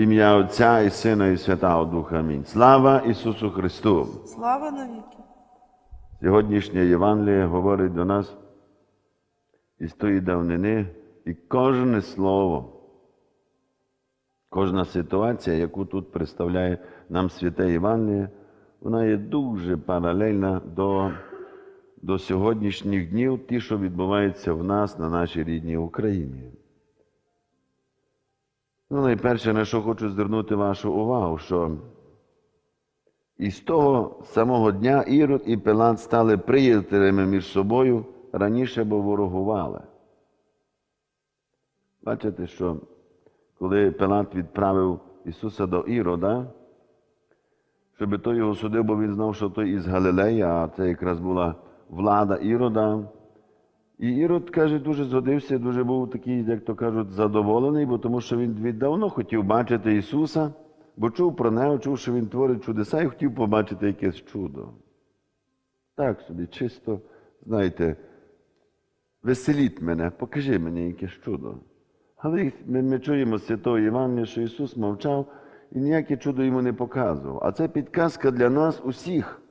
Ім'я Отця і Сина, і Святого Духа. Амінь. Слава Ісусу Христу! Слава навіки. Сьогоднішнє Євангеліє говорить до нас із тої давнини, і кожне слово, кожна ситуація, яку тут представляє нам святе Євангеліє, вона є дуже паралельна до, до сьогоднішніх днів, ті, що відбуваються в нас на нашій рідній Україні. Ну, найперше, на що хочу звернути вашу увагу, що і з того самого дня Ірод і Пилат стали приятелями між собою, раніше бо ворогували. Бачите, що коли Пилат відправив Ісуса до Ірода, щоб той його судив, бо він знав, що той із Галилеї, а це якраз була влада Ірода. І Ірод, каже, дуже згодився, дуже був такий, як то кажуть, задоволений, бо тому що він віддавно хотів бачити Ісуса, бо чув про нього, чув, що Він творить чудеса і хотів побачити якесь чудо. Так собі, чисто, знаєте, веселіть мене, покажи мені якесь чудо. Але ми, ми чуємо з Святого Євангелія, що Ісус мовчав і ніяке чудо йому не показував. А це підказка для нас усіх.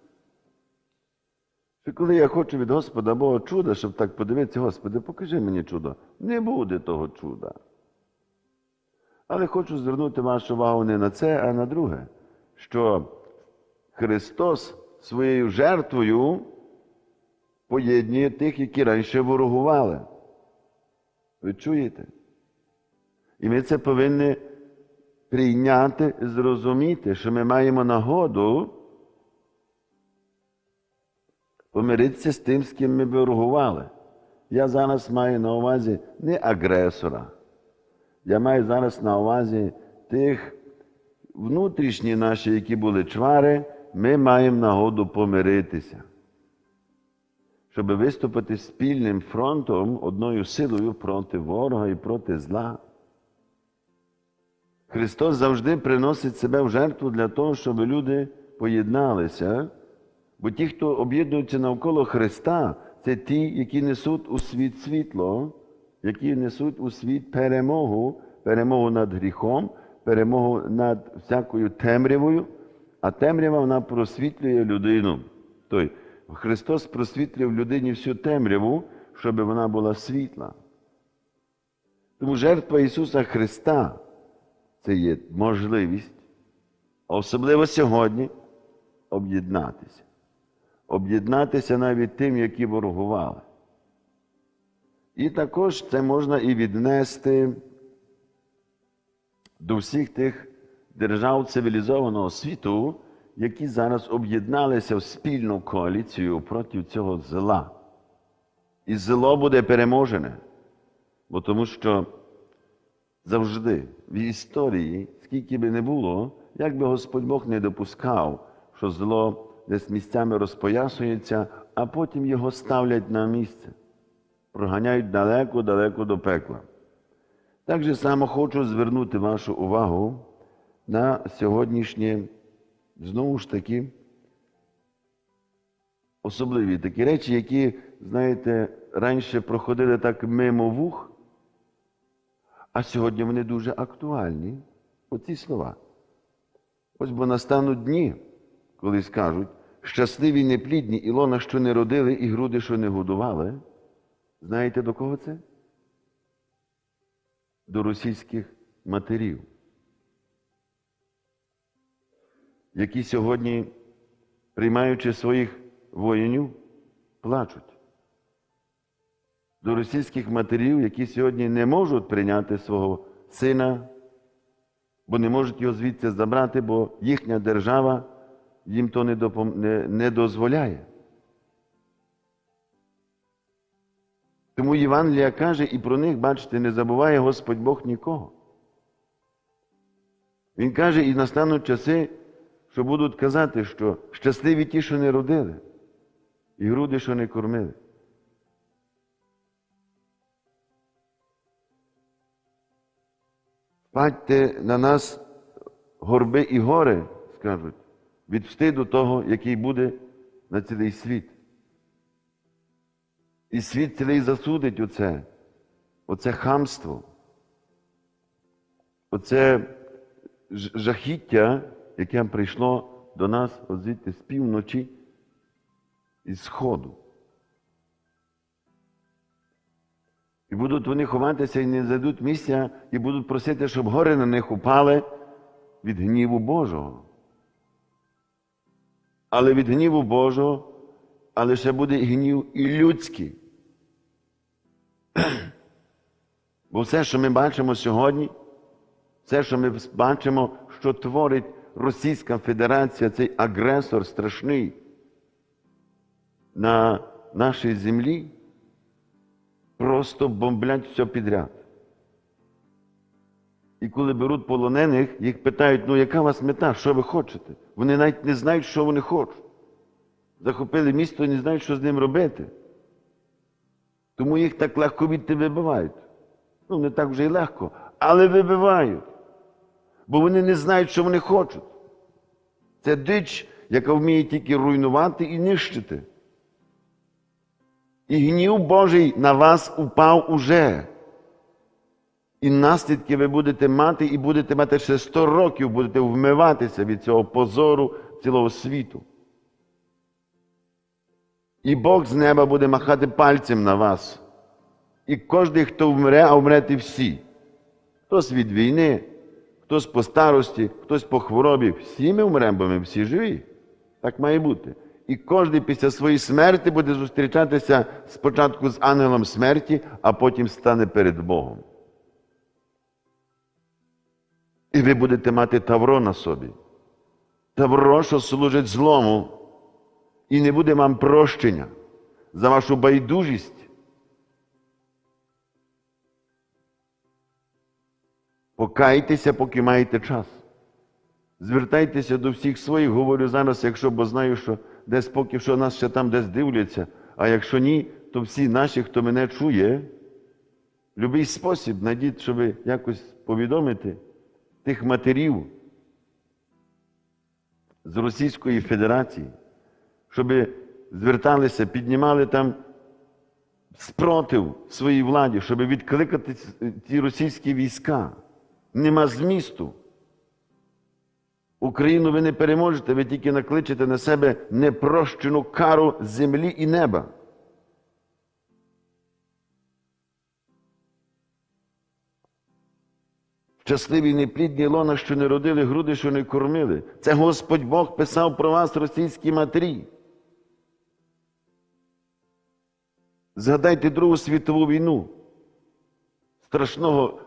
Що коли я хочу від Господа Бога чуда, щоб так подивитися, Господи, покажи мені чудо. Не буде того чуда. Але хочу звернути вашу увагу не на це, а на друге, що Христос своєю жертвою поєднує тих, які раніше ворогували. Ви чуєте? І ми це повинні прийняти, зрозуміти, що ми маємо нагоду помиритися з тим, з ким ми ворогували. Я зараз маю на увазі не агресора. Я маю зараз на увазі тих внутрішні наші, які були чвари, ми маємо нагоду помиритися, щоб виступити спільним фронтом, одною силою проти ворога і проти зла. Христос завжди приносить себе в жертву для того, щоб люди поєдналися. Бо ті, хто об'єднуються навколо Христа, це ті, які несуть у світ світло, які несуть у світ перемогу, перемогу над гріхом, перемогу над всякою темрявою, а темрява вона просвітлює людину. Тобто Христос просвітлює в людині всю темряву, щоб вона була світла. Тому жертва Ісуса Христа це є можливість, а особливо сьогодні, об'єднатися об'єднатися навіть тим, які ворогували. І також це можна і віднести до всіх тих держав цивілізованого світу, які зараз об'єдналися в спільну коаліцію проти цього зла. І зло буде переможене, бо тому що завжди в історії, скільки би не було, як би Господь Бог не допускав, що зло десь місцями розпоясується, а потім його ставлять на місце, проганяють далеко-далеко до пекла. Так же само хочу звернути вашу увагу на сьогоднішнє, знову ж таки, особливі такі речі, які, знаєте, раніше проходили так мимо вух, а сьогодні вони дуже актуальні. Оці слова. Ось бо настануть дні, коли скажуть, щасливі неплідні Ілона, що не родили, і груди, що не годували. Знаєте до кого це? До російських матерів, які сьогодні, приймаючи своїх воїнів, плачуть. До російських матерів, які сьогодні не можуть прийняти свого сина, бо не можуть його звідси забрати, бо їхня держава їм то не, допом... не, не дозволяє. Тому Євангелія каже, і про них, бачите, не забуває Господь Бог нікого. Він каже, і настануть часи, що будуть казати, що щасливі ті, що не родили, і груди, що не кормили. Падьте на нас горби і гори, скажуть від встиду того, який буде на цілий світ. І світ цілий засудить оце, оце хамство, оце жахіття, яке прийшло до нас звідти з півночі і сходу. І будуть вони ховатися і не зайдуть місця, і будуть просити, щоб гори на них упали від гніву Божого. Але від гніву Божого, але ще буде гнів і людський. Бо все, що ми бачимо сьогодні, все, що ми бачимо, що творить Російська Федерація, цей агресор страшний на нашій землі, просто бомблять все підряд. І коли беруть полонених, їх питають, ну яка у вас мета, що ви хочете? Вони навіть не знають, що вони хочуть. Захопили місто і не знають, що з ним робити. Тому їх так легко відти вибивають. Ну, не так вже й легко, але вибивають. Бо вони не знають, що вони хочуть. Це дич, яка вміє тільки руйнувати і нищити. І гнів Божий на вас упав уже. І наслідки ви будете мати, і будете мати ще 100 років, будете вмиватися від цього позору цілого світу. І Бог з неба буде махати пальцем на вас. І кожен, хто вмре, а вмрете всі. Хтось від війни, хтось по старості, хтось по хворобі. Всі ми вмремо, бо ми всі живі. Так має бути. І кожен після своєї смерті буде зустрічатися спочатку з ангелом смерті, а потім стане перед Богом. І ви будете мати тавро на собі. Тавро, що служить злому, і не буде вам прощення за вашу байдужість. Покайтеся, поки маєте час. Звертайтеся до всіх своїх, говорю зараз, якщо, бо знаю, що десь поки що нас ще там десь дивляться, а якщо ні, то всі наші, хто мене чує, любий спосіб знайдіть, щоб якось повідомити тих матерів з Російської Федерації, щоб зверталися, піднімали там спротив своїй владі, щоб відкликати ці російські війська. Нема змісту. Україну ви не переможете, ви тільки накличете на себе непрощену кару землі і неба. Щасливі неплідні лона, що не родили, груди, що не кормили. Це Господь Бог писав про вас російській матері. Згадайте Другу світову війну, страшного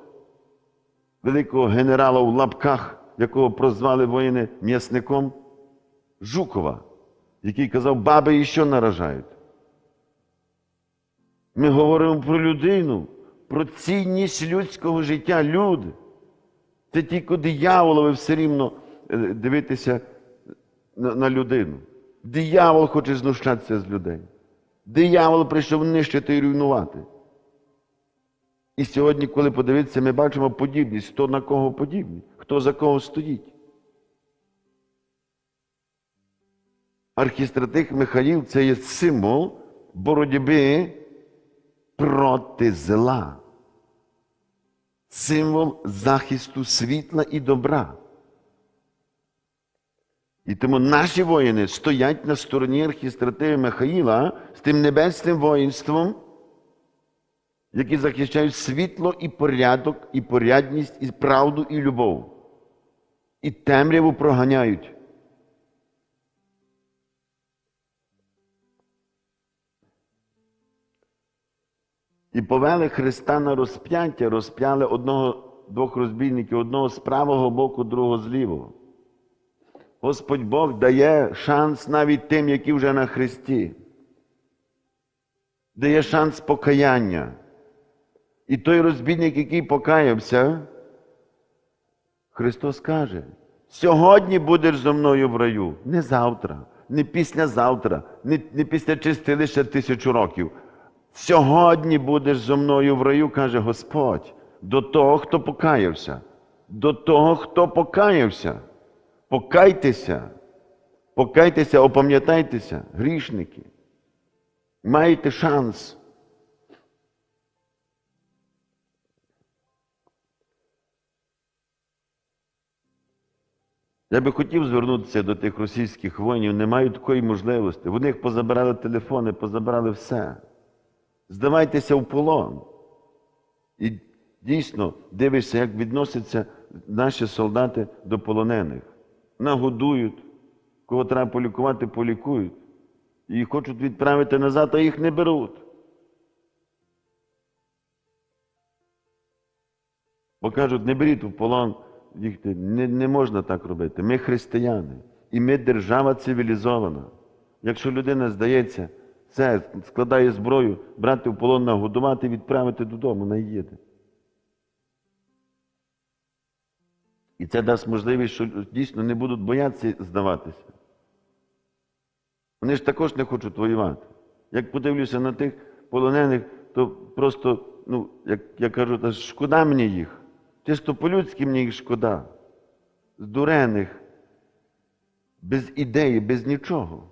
великого генерала в лапках, якого прозвали воїни м'ясником Жукова, який казав, баби і що наражають. Ми говоримо про людину, про цінність людського життя, люди. Це тільки дияволові все рівно е, дивитися на, на людину. Диявол хоче знущатися з людей. Диявол прийшов нищити і руйнувати. І сьогодні, коли подивитися, ми бачимо подібність, хто на кого подібний, хто за кого стоїть. Архістратих Михаїл це є символ боротьби проти зла, символ захисту світла і добра. І тому наші воїни стоять на стороні архістративи Михаїла з тим небесним воїнством, які захищають світло і порядок, і порядність, і правду, і любов. І темряву проганяють. І повели Христа на розп'яття, розп'яли одного двох розбійників, одного з правого боку, другого з лівого. Господь Бог дає шанс навіть тим, які вже на Христі. Дає шанс покаяння. І той розбійник, який покаявся, Христос каже, сьогодні будеш зо мною в раю, не завтра, не післязавтра, не, не після чистилища тисячу років. Сьогодні будеш зо мною в раю, каже Господь, до того, хто покаявся, до того, хто покаявся. Покайтеся, покайтеся, опам'ятайтеся, грішники. Маєте шанс. Я би хотів звернутися до тих російських воїнів, не мають такої можливості. Вони їх позабирали телефони, позабирали все. Здавайтеся в полон. І дійсно дивишся, як відносяться наші солдати до полонених. Нагодують, кого треба полікувати, полікують. І хочуть відправити назад, а їх не беруть. Бо кажуть, не беріть в полон, їх не, не можна так робити. Ми християни, і ми держава цивілізована. Якщо людина здається, все, складає зброю, брати в полон, нагодувати, відправити додому, на їде. І це дасть можливість, що дійсно не будуть боятися здаватися. Вони ж також не хочуть воювати. Як подивлюся на тих полонених, то просто, ну, як я кажу, шкода мені їх. Чисто по-людськи мені їх шкода. Здурених, без ідеї, без нічого.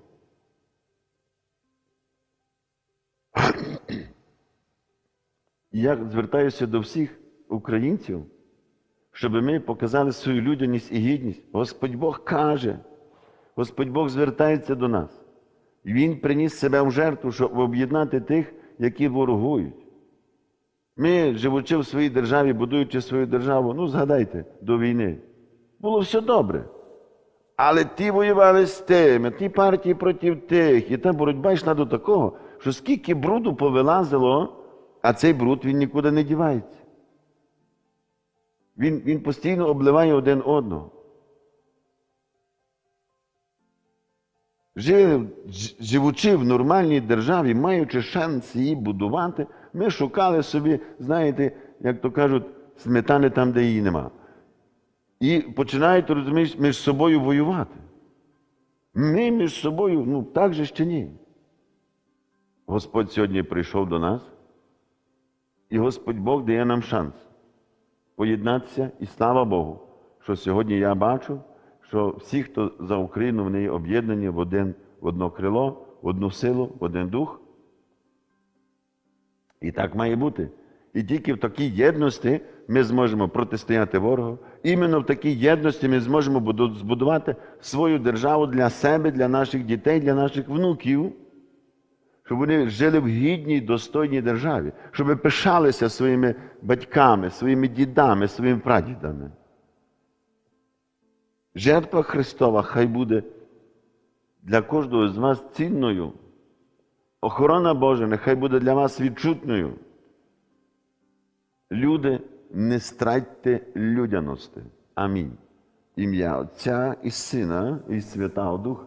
Я звертаюся до всіх українців, щоб ми показали свою людяність і гідність. Господь Бог каже, Господь Бог звертається до нас. Він приніс себе в жертву, щоб об'єднати тих, які ворогують. Ми, живучи в своїй державі, будуючи свою державу, ну згадайте, до війни, було все добре. Але ті воювали з тими, ті партії проти тих. І та боротьба йшла до такого, що скільки бруду повилазило, а цей бруд він нікуди не дівається. Він, він постійно обливає один одного. Жили, ж- живучи в нормальній державі, маючи шанс її будувати, ми шукали собі, знаєте, як то кажуть, сметани там, де її нема. І починають, розумієш, між собою воювати. Ми між собою, ну так же ще ні. Господь сьогодні прийшов до нас, і Господь Бог дає нам шанс поєднатися, і слава Богу, що сьогодні я бачу, що всі, хто за Україну, вони об'єднані в, один, в одно крило, в одну силу, в один дух. І так має бути. І тільки в такій єдності ми зможемо протистояти ворогу. Іменно в такій єдності ми зможемо збудувати свою державу для себе, для наших дітей, для наших внуків, щоб вони жили в гідній, достойній державі, щоб пишалися своїми батьками, своїми дідами, своїми прадідами. Жертва Христова хай буде для кожного з вас цінною. Охорона Божа нехай буде для вас відчутною. Люди, не стратьте людяності. Амінь. Ім'я Отця і Сина, і Святого Духа.